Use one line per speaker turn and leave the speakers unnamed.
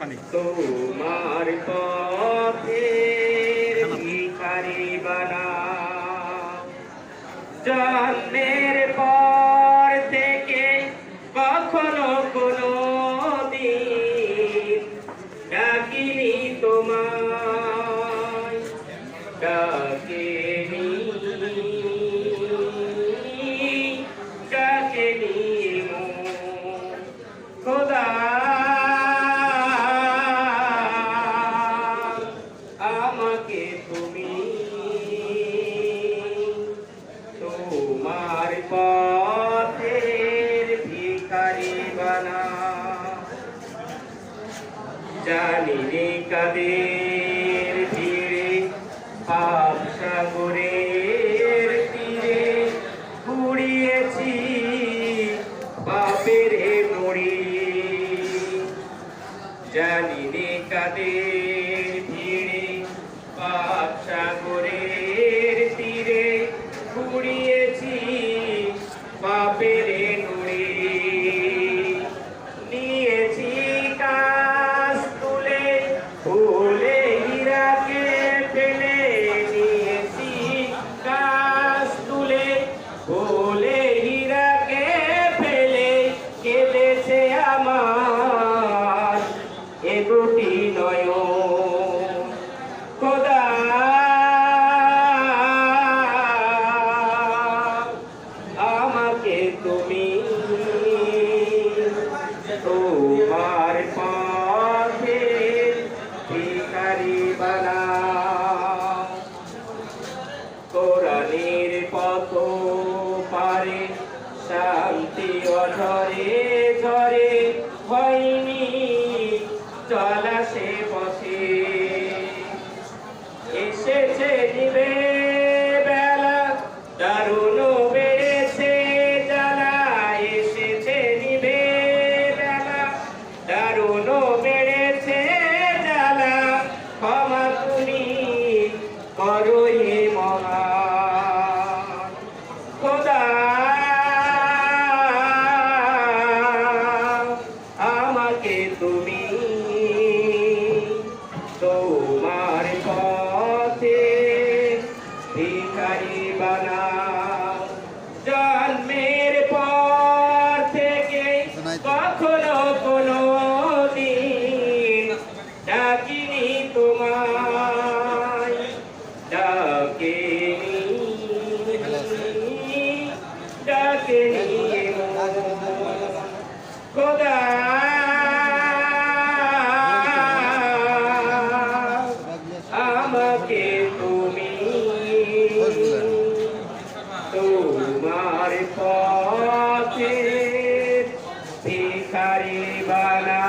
পানি।
তোমার পথের ভিখারি বানা। জন্মের পথ পথের ভিকারি বানা। জানিনি কাদের তীরে পাপ সাগরের তীরে ঘুরিয়েছি পাপের মরি। জানিনি কাদের কত পারে শান্তি অঝরে ঝরে হয়নি চলা সে Ibana सारी बाला